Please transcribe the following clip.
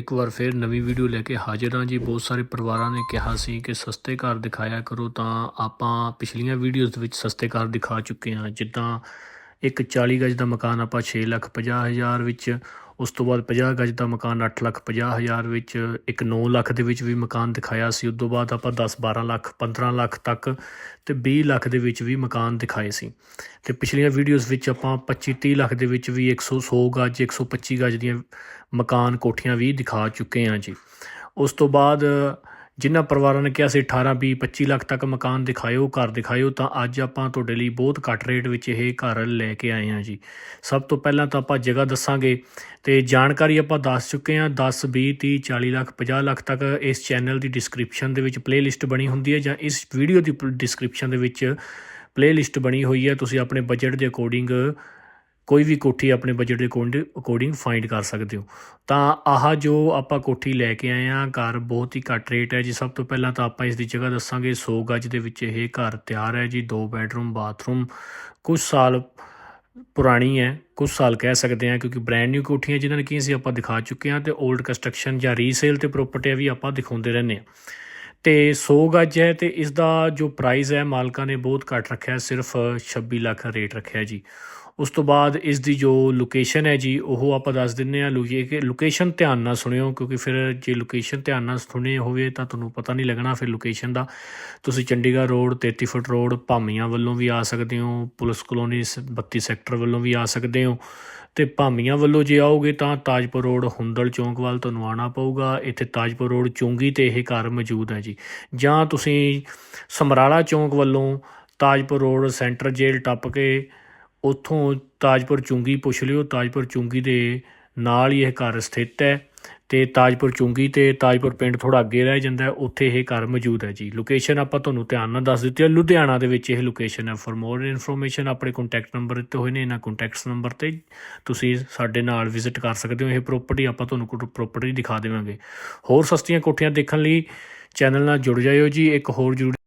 ਇੱਕ ਵਾਰ ਫਿਰ ਨਵੀਂ ਵੀਡੀਓ ਲੈ ਕੇ ਹਾਜ਼ਰ ਹਾਂ ਜੀ। ਬਹੁਤ ਸਾਰੇ ਪਰਿਵਾਰਾਂ ਨੇ ਕਿਹਾ ਸੀ ਕਿ ਸਸਤੇ ਘਰ ਦਿਖਾਇਆ ਕਰੋ ਤਾਂ ਆਪਾਂ ਪਿਛਲੀਆਂ ਵੀਡੀਓਜ਼ ਵਿੱਚ ਸਸਤੇ ਘਰ ਦਿਖਾ ਚੁੱਕੇ ਹਾਂ। ਜਿੱਦਾਂ ਇੱਕ 40 ਗਜ ਦਾ ਮਕਾਨ ਆਪਾਂ 6 ਲੱਖ 50 ਹਜ਼ਾਰ ਵਿੱਚ ਉਸ ਤੋਂ ਬਾਅਦ 50 ਗਜ ਦਾ ਮਕਾਨ 8 ਲੱਖ 50 ਹਜ਼ਾਰ ਵਿੱਚ, ਇੱਕ 9 ਲੱਖ ਦੇ ਵਿੱਚ ਵੀ ਮਕਾਨ ਦਿਖਾਇਆ ਸੀ। ਉਸ ਤੋਂ ਬਾਅਦ ਆਪਾਂ 10 12 ਲੱਖ 15 ਲੱਖ ਤੱਕ ਤੇ 20 ਲੱਖ ਦੇ ਵਿੱਚ ਵੀ ਮਕਾਨ ਦਿਖਾਏ ਸੀ। ਤੇ ਪਿਛਲੀਆਂ ਵੀਡੀਓਜ਼ ਵਿੱਚ ਆਪਾਂ 25 30 ਲੱਖ ਦੇ ਵਿੱਚ ਵੀ 100 100 ਗਜ 125 ਗਜ ਦੀਆਂ ਮਕਾਨ ਕੋਠੀਆਂ ਵੀ ਦਿਖਾ ਚੁੱਕੇ ਹਾਂ ਜੀ। ਉਸ ਤੋਂ ਬਾਅਦ ਜਿਨ੍ਹਾਂ ਪਰਿਵਾਰਾਂ ਨੇ ਕਿਹਾ ਸੀ 18 20 25 ਲੱਖ ਤੱਕ ਮਕਾਨ ਦਿਖਾਇਓ, ਘਰ ਦਿਖਾਇਓ, ਤਾਂ ਅੱਜ ਆਪਾਂ ਤੁਹਾਡੇ ਲਈ ਬਹੁਤ ਘੱਟ ਰੇਟ ਵਿੱਚ ਇਹ ਘਰ ਲੈ ਕੇ ਆਏ ਹਾਂ ਜੀ। ਸਭ ਤੋਂ ਪਹਿਲਾਂ ਤਾਂ ਆਪਾਂ ਜਗ੍ਹਾ ਦੱਸਾਂਗੇ ਤੇ ਜਾਣਕਾਰੀ ਆਪਾਂ ਦੱਸ ਚੁੱਕੇ ਹਾਂ 10 20 30 40 ਲੱਖ 50 ਲੱਖ ਤੱਕ ਇਸ ਚੈਨਲ ਦੀ ਡਿਸਕ੍ਰਿਪਸ਼ਨ ਦੇ ਵਿੱਚ ਪਲੇਲਿਸਟ ਬਣੀ ਹੁੰਦੀ ਹੈ ਜਾਂ ਇਸ ਵੀਡੀਓ ਦੀ ਡਿਸਕ੍ਰਿਪਸ਼ਨ ਦੇ ਵਿੱਚ ਪਲੇਲਿਸਟ ਬਣੀ ਹੋਈ ਹੈ। ਤੁਸੀਂ ਆਪਣੇ ਬਜਟ ਦੇ ਅਕੋਰਡਿੰਗ ਕੋਈ ਵੀ ਕੋਠੀ ਆਪਣੇ ਬਜਟ ਦੇ ਅਕੋਰਡਿੰਗ ਫਾਈਂਡ ਕਰ ਸਕਦੇ ਹੋ। ਤਾਂ ਆਹ ਜੋ ਆਪਾਂ ਕੋਠੀ ਲੈ ਕੇ ਆਏ ਆ ਘਰ ਬਹੁਤ ਹੀ ਘੱਟ ਰੇਟ ਹੈ ਜੀ। ਸਭ ਤੋਂ ਪਹਿਲਾਂ ਤਾਂ ਆਪਾਂ ਇਸ ਦੀ ਜਗ੍ਹਾ ਦੱਸਾਂਗੇ। 100 ਗਜ ਦੇ ਵਿੱਚ ਇਹ ਘਰ ਤਿਆਰ ਹੈ ਜੀ। ਦੋ ਬੈਡਰੂਮ ਬਾਥਰੂਮ ਕੁਝ ਸਾਲ ਪੁਰਾਣੀ ਹੈ। ਕੁਝ ਸਾਲ ਕਹਿ ਸਕਦੇ ਹਾਂ ਕਿਉਂਕਿ ਬ੍ਰੈਂਡ ਨਿਊ ਕੋਠੀਆਂ ਜਿਨ੍ਹਾਂ ਨੇ ਕੀ ਅਸੀਂ ਆਪਾਂ ਦਿਖਾ ਚੁੱਕੇ ਹਾਂ ਤੇ 올ਡ ਕੰਸਟਰਕਸ਼ਨ ਜਾਂ ਰੀਸੇਲ ਤੇ ਪ੍ਰਾਪਰਟੀ ਵੀ ਆਪਾਂ ਦਿਖਾਉਂਦੇ ਰਹਿੰਦੇ ਹਾਂ। ਤੇ 100 ਗੱਜ ਹੈ ਤੇ ਇਸ ਦਾ ਜੋ ਪ੍ਰਾਈਸ ਹੈ ਮਾਲਕਾਂ ਨੇ ਬਹੁਤ ਘੱਟ ਰੱਖਿਆ, ਸਿਰਫ 26 ਲੱਖ ਰੇਟ ਰੱਖਿਆ ਜੀ। ਉਸ ਤੋਂ ਬਾਅਦ ਇਸ ਦੀ ਜੋ ਲੋਕੇਸ਼ਨ ਹੈ ਜੀ, ਉਹ ਆਪਾਂ ਦੱਸ ਦਿੰਨੇ ਆ ਲੋਕੇਸ਼ਨ ਧਿਆਨ ਨਾਲ ਸੁਣਿਓ, ਕਿਉਂਕਿ ਫਿਰ ਜੇ ਲੋਕੇਸ਼ਨ ਧਿਆਨ ਨਾਲ ਸੁਣੇ ਹੋਵੇ ਤਾਂ ਤੁਹਾਨੂੰ ਪਤਾ ਨਹੀਂ ਲੱਗਣਾ ਫਿਰ ਲੋਕੇਸ਼ਨ ਦਾ। ਤੁਸੀਂ Chandigarh road 33 foot road, Bhamian ਵੱਲੋਂ ਵੀ ਆ ਸਕਦੇ ਹੋ, ਪੁਲਿਸ ਕਲੋਨੀ, ਸ- 32 ਸੈਕਟਰ ਵੱਲੋਂ ਵੀ ਆ ਸਕਦੇ ਹੋ। ਤੇ ਭਾਮੀਆਂ ਵੱਲੋਂ ਜੇ ਆਓਗੇ ਤਾਂ ਤਾਜਪੁਰ ਰੋਡ ਹੁੰਦਲ ਚੌਂਕ ਵੱਲ ਤੁਹਾਨੂੰ ਆਉਣਾ ਪਊਗਾ। ਇੱਥੇ ਤਾਜਪੁਰ ਰੋਡ ਚੁੰਗੀ ਤੇ ਇਹ ਘਰ ਮੌਜੂਦ ਹੈ ਜੀ। ਜਾਂ ਤੁਸੀਂ ਸਮਰਾਲਾ ਚੌਂਕ ਵੱਲੋਂ ਤਾਜਪੁਰ ਰੋਡ ਸੈਂਟਰ ਜੇਲ੍ਹ ਟੱਪ ਕੇ ਉੱਥੋਂ ਤਾਜਪੁਰ ਚੁੰਗੀ ਪੁੱਛ ਲਿਓ। ਤਾਜਪੁਰ ਚੁੰਗੀ ਦੇ ਨਾਲ ਹੀ ਇਹ ਘਰ ਸਥਿਤ ਹੈ। ਅਤੇ ਤਾਜਪੁਰ ਚੁੰਗੀ ਤੇ ਤਾਜਪੁਰ ਪਿੰਡ ਥੋੜਾ ਅੱਗੇ ਰਹਿ ਜਾਂਦਾ ਉੱਥੇ ਇਹ ਘਰ ਮੌਜੂਦ ਹੈ ਜੀ। ਲੋਕੇਸ਼ਨ ਆਪਾਂ ਤੁਹਾਨੂੰ ਧਿਆਨ ਨਾਲ ਦੱਸ ਦਿੱਤੀ ਹੈ। ਲੁਧਿਆਣਾ ਦੇ ਵਿੱਚ ਇਹ ਲੋਕੇਸ਼ਨ ਹੈ। ਫॉर ਮੋਰ ਇਨਫੋਰਮੇਸ਼ਨ ਆਪਣੇ ਕੰਟੈਕਟ ਨੰਬਰ ਦਿੱਤੇ ਹੋਏ ਨੇ। ਇਹਨਾਂ ਕੰਟੈਕਟਸ ਨੰਬਰ ਤੇ ਤੁਸੀਂ ਸਾਡੇ ਨਾਲ ਵਿਜ਼ਿਟ ਕਰ ਸਕਦੇ ਹੋ। ਇਹ ਪ੍ਰਾਪਰਟੀ ਆਪਾਂ ਤੁਹਾਨੂੰ ਪ੍ਰਾਪਰਟੀ ਦਿਖਾ ਦੇਵਾਂਗੇ। ਹੋਰ ਸਸਤੀਆਂ ਕੋਠੀਆਂ ਦੇਖਣ ਲਈ ਚੈਨਲ ਨਾਲ ਜੁੜ ਜਾਇਓ ਜੀ। ਇੱਕ ਹੋਰ ਜ਼ਰੂਰੀ